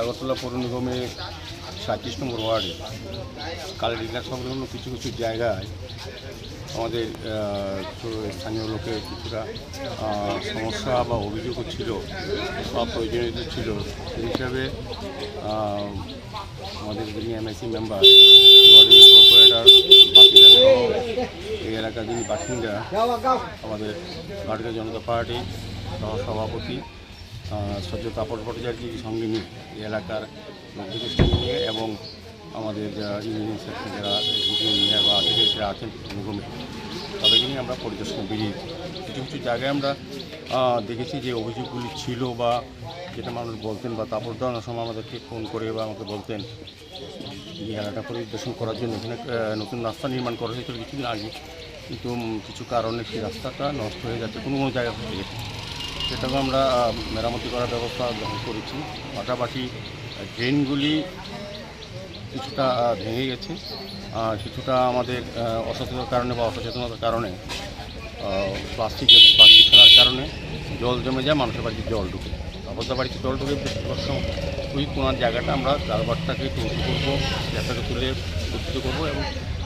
আগরতলা পৌর নিগমে সাঁত্রিশ নম্বর ওয়ার্ডে। কালীঘাট সংলগ্ন কিছু কিছু জায়গায় আমাদের স্থানীয় লোকের কিছুটা সমস্যা বা অভিযোগও ছিল বা প্রয়োজনীয়তা ছিল। সেই হিসাবে আমাদের যিনি এমআইসি মেম্বার এই এলাকার যিনি বাসিন্দা, আমাদের ভারতীয় জনতা পার্টি সহ সদ্য তাপর ভট্টাচার্যের সঙ্গে নিয়ে এলাকার সঙ্গে নিয়ে এবং আমাদের যারা ইঞ্জিনিয়ারিং সেক্টর যারা ইঞ্জিনিয়ার বা আর্কিটেক্টরা আছেন নিগমে তাদেরকে নিয়ে আমরা পরিদর্শনে বেরিয়েছি কিছু কিছু জায়গায় আমরা দেখেছি যে অভিযোগগুলি ছিল বা যেটা মানুষ বলতেন বা তাপর দেওয়ানোর সময় আমাদেরকে ফোন করে বা আমাকে বলতেন এই এলাকা পরিদর্শন করার জন্য এখানে নতুন রাস্তা নির্মাণ করা হয়েছিল কিছুদিন আগে। কিন্তু কিছু কারণে সেই রাস্তাটা নষ্ট হয়ে যাচ্ছে কোনো কোনো জায়গা থেকে। সেটাকে আমরা মেরামতি করার ব্যবস্থা গ্রহণ করেছি। পাশাপাশি ড্রেনগুলি কিছুটা ভেঙে গেছে। কিছুটা আমাদের অসচেতনতার কারণে বা অসচেতনতার কারণে প্লাস্টিক প্লাস্টিক ফেলার কারণে জল জমে যায়, মানুষের বাড়িতে জল ঢুকে। অবস্থা বাড়িতে জল ঢুকে ওই কোনার জায়গাটা আমরা কারবারটাকে একটু করব জায়গাটাকে তুলে উত্থিত করব এবং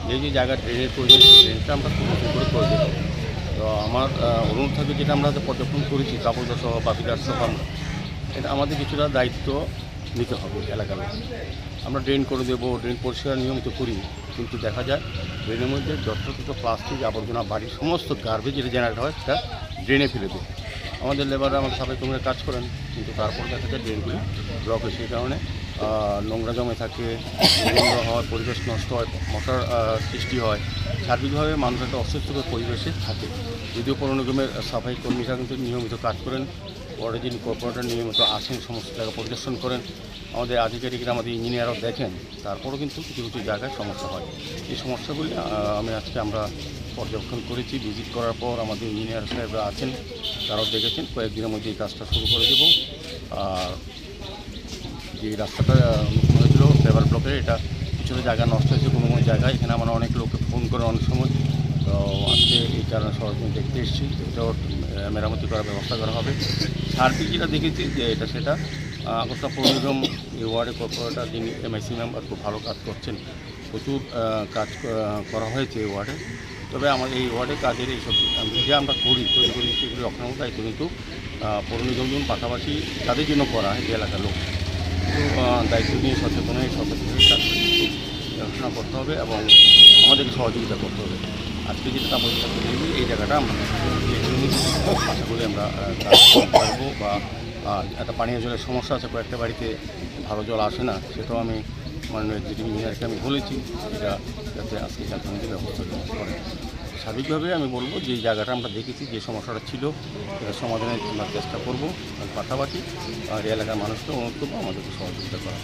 যে যে জায়গা ড্রেনের প্রয়োজন, সেই ড্রেনটা আমরা উঁচু করে করে দেবো। আমার অনুরোধ থাকবে যেটা আমরা পর্যবেক্ষণ করেছি কাপড়দার সহ বাপিদার সহ আমরা, এটা আমাদের কিছুটা দায়িত্ব নিতে হবে এলাকার আমরা ড্রেন করে দেবো ড্রেন পরিষ্কার নিয়মিত করি, কিন্তু দেখা যায় ড্রেনের মধ্যে যতটুকু প্লাস্টিক আবর্জনা, বাড়ির সমস্ত গার্বেজ যেটা জেনারেট হয়, সেটা ড্রেনে ফেলে দেয় আমাদের লেবাররা আমাদের সাথে তোমরা কাজ করেন, কিন্তু তারপর দেখা যায় ড্রেনগুলি ব্লক হয় সেই কারণে। নোংরা জমে থাকে দুর্গন্ধ হয়, পরিবেশ নষ্ট হয়, মশার সৃষ্টি হয়। সার্বিকভাবে মানুষ একটা অস্বস্তিকর পরিবেশে থাকে। যদিও পৌর নিগমের সাফাই কর্মীরা কিন্তু নিয়মিত কাজ করেন পরে যিনি কর্পোরেটর নিয়মিত আসেন, সমস্ত জায়গা পরিদর্শন করেন। আমাদের আধিকারিকরা, আমাদের ইঞ্জিনিয়ারও দেখেন, তারপরও কিন্তু কিছু কিছু জায়গায় সমস্যা হয়। এই সমস্যাগুলি আমি আজকে আমরা পর্যবেক্ষণ করেছি। ভিজিট করার পর আমাদের ইঞ্জিনিয়ার সাহেবরা আছেন, তারাও দেখেছেন। কয়েকদিনের মধ্যে এই কাজটা শুরু করে দেবো। আর যে রাস্তাটা হয়েছিল ফেভার ব্লকে এটা কিছুটা জায়গা নষ্ট হয়েছে কোনো কোনো জায়গায় এখানে আমরা অনেক লোককে ফোন করে অনেক সময়। তো আজকে এই কারণে সরজমিন দেখতে এসেছি। এটাও মেরামতি করার ব্যবস্থা করা হবে। সার্বিক যেটা দেখেছি, যে এটা সেটা আগরতলা পৌর নিগম এই ওয়ার্ডের কর্পোরেটর যিনি এমআইসি মেম্বার খুব ভালো কাজ করছেন। প্রচুর কাজ করা হয়েছে এই ওয়ার্ডে। তবে আমাদের এই ওয়ার্ডে কাজের এইসব যে আমরা করি, তৈরি করি, সেগুলি রক্ষণাত্মক দায়িত্ব কিন্তু পৌর নিগম পাশাপাশি তাদের জন্য করা হয় এলাকার লোক। দায়িত্ব নিয়ে সচেতন হয়ে কিন্তু দেখাশোনা করতে হবে এবং আমাদেরকে সহযোগিতা করতে হবে। আজকে যেটা তাপস থাকতে দেখবি এই জায়গাটা আমরা আশা করি আমরা কাজ পারব বা একটা পানীয় জলের সমস্যা আছে, কয়েকটা বাড়িতে ভালো জল আসে না, সেটাও আমি মাননীয় জিডি ইঞ্জিনিয়ারকে আমি বলেছি এটা যাতে আজকে ব্যবস্থা করে। স্বাভাবিকভাবে আমি বলব যে জায়গাটা আমরা দেখেছি, যে সমস্যাটা ছিল সেটা সমাধানের আমরা চেষ্টা করব পাশাপাশি আর এলাকার মানুষকে অনুরোধ করব আমাদেরকে সহযোগিতা করা